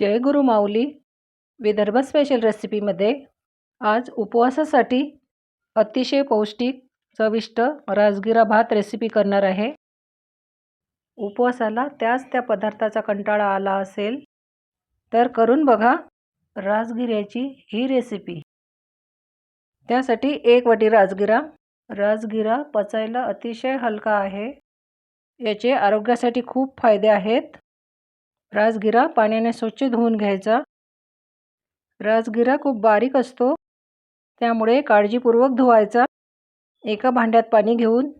जय गुरु माऊली. Vidarbha special रेसिपीमध्ये आज उपवासासाठी अतिशय पौष्टिक चविष्ट राजगिरा भात रेसिपी करणार आहे. उपवासाला त्याच त्या पदार्थाचा कंटाळा आला असेल तर करून बघा राजगिऱ्याची ही रेसिपी त्यासाठी एक वाटी राजगिरा. राजगिरा पचायला अतिशय हलका आहे. याचे आरोग्यासाठी खूप फायदे आहेत. राजगिरा पाण्याने स्वच्छ धुवून घ्यायचा. राजगिरा खूप बारीक असतो. त्यामुळे काळजीपूर्वक धुवायचा. एका भांड्यात पाणी घेऊन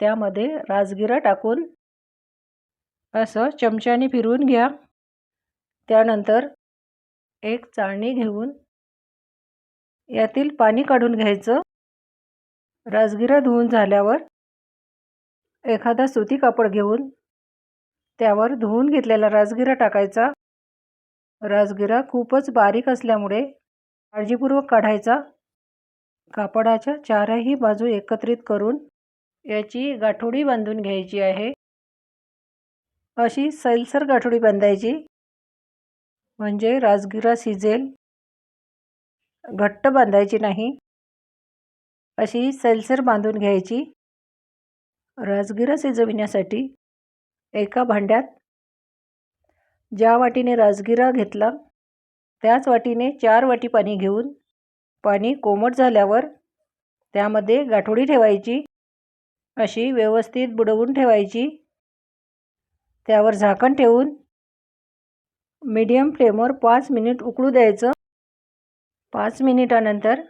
त्यामध्ये राजगिरा टाकून असं चमच्याने फिरवून घ्या. त्यानंतर एक चाळणी घेऊन यातील पाणी काढून घ्यायचं. राजगिरा धुवून झाल्यावर एखादा सुती कापड घेऊन त्यावर धुवून घेतलेला राजगिरा टाकायचा. राजगिरा खूपच बारीक असल्यामुळे काळजीपूर्वक काढायचा. कापडाच्या चारही बाजू एकत्रित करून याची गाठोडी बांधून घ्यायची आहे. अशी सैलसर गाठोडी बांधायची. म्हणजे राजगिरा शिजेल. घट्ट बांधायची नाही. अशी सैलसर बांधून घ्यायची. राजगिरा शिजविण्यासाठी एका भांड्यात. ज्या वाटीने राजगिरा घेतला त्याच वाटीने चार वाटी पाणी घेऊन पाणी कोमट झाल्यावर त्यामध्ये गाठोडी ठेवायची. अशी व्यवस्थित बुडवून ठेवायची. त्यावर झाकण ठेवून मीडियम फ्लेमवर पाच मिनिट उकळू द्यायचं. पाच मिनिटानंतर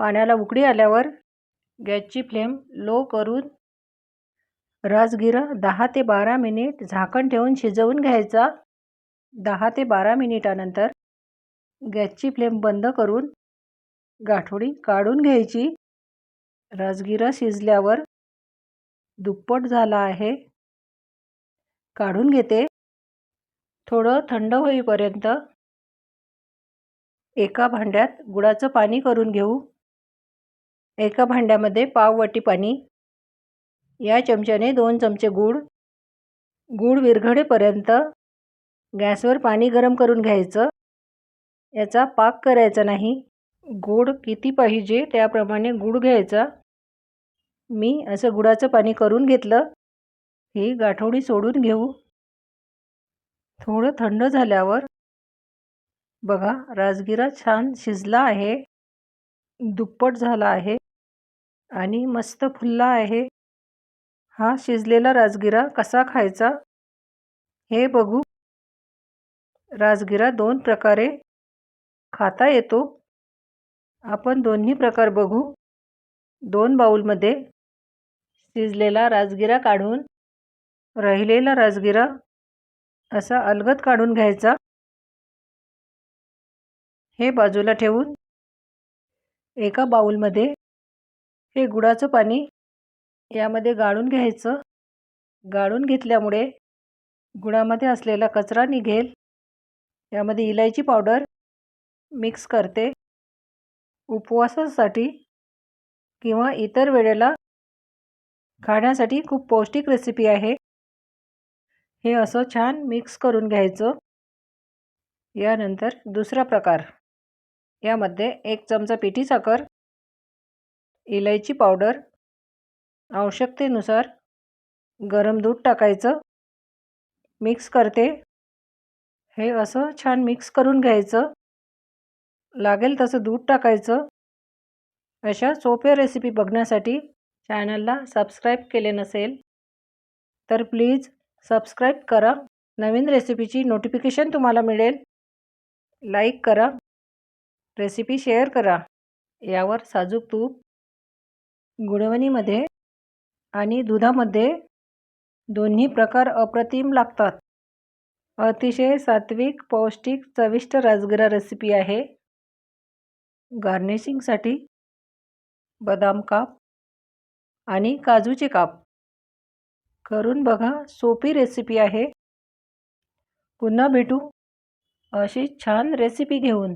पाण्याला उकळी आल्यावर गॅसची फ्लेम लो करून राजगिरा दहा ते बारा मिनिट झाकण ठेवून शिजवून घ्यायचा. दहा ते बारा मिनिटानंतर गॅसची फ्लेम बंद करून गाठोडी काढून घ्यायची. राजगिरा शिजल्यावर दुप्पट झाला आहे. काढून घेते. थोडं थंड होईपर्यंत एका भांड्यात गुळाचं पाणी करून घेऊ. एका भांड्यामध्ये पाववटी पाणी या चमच्याने दोन चमचे गूळ गूळ विरघळेपर्यंत गॅसवर पाणी गरम करून घ्यायचं. याचा पाक करायचा नाही. गूळ किती पाहिजे त्याप्रमाणे गूळ घ्यायचा. मी असं गुळाचं पाणी करून घेतलं. ही गाठोडी सोडून घेऊ. थोडं थंड झाल्यावर बघा राजगिरा छान शिजला आहे. दुप्पट झाला आहे आणि मस्त फुलला आहे. हा शिजलेला राजगिरा कसा खायचा? हे बघू. राजगिरा दोन प्रकारे खाता येतो. आपण दोन्ही प्रकार बघू. दोन बाऊलमध्ये शिजलेला राजगिरा काढून राहिलेला राजगिरा असा अलगद काढून घ्यायचा. हे बाजूला ठेवून एका बाऊलमध्ये हे गुळाचं पाणी यामध्ये गाळून घ्यायचं. गाळून घेतल्यामुळे गुळामध्ये असलेला कचरा निघेल. यामध्ये इलायची पावडर मिक्स करते. उपवासासाठी किंवा इतर वेळेला खाण्यासाठी खूप पौष्टिक रेसिपी आहे. हे असं छान मिक्स करून घ्यायचं. यानंतर दुसरा प्रकार. यामध्ये एक चमचा पिठी साखर इलायची पावडर आवश्यकतेनुसार गरम दूध टाकायचं. मिक्स करते. हे असं छान मिक्स करून घ्यायचं. लागेल तसं दूध टाकायचं. अशा सोप्या रेसिपी बघण्यासाठी चॅनलला सबस्क्राईब केले नसेल तर प्लीज सबस्क्राईब करा. नवीन रेसिपीची नोटिफिकेशन तुम्हाला मिळेल. लाईक करा. रेसिपी शेअर करा. यावर साजूक तूप गुडवणीमध्ये आणि दुधामध्ये दोन्ही प्रकार अप्रतिम लागतात. अतिशय सात्विक पौष्टिक चविष्ट राजगिरा रेसिपी आहे. गार्निशिंगसाठी बदाम काप आणि काजूचे काप. करून बघा सोपी रेसिपी आहे. पुन्हा भेटू अशी छान रेसिपी घेऊन.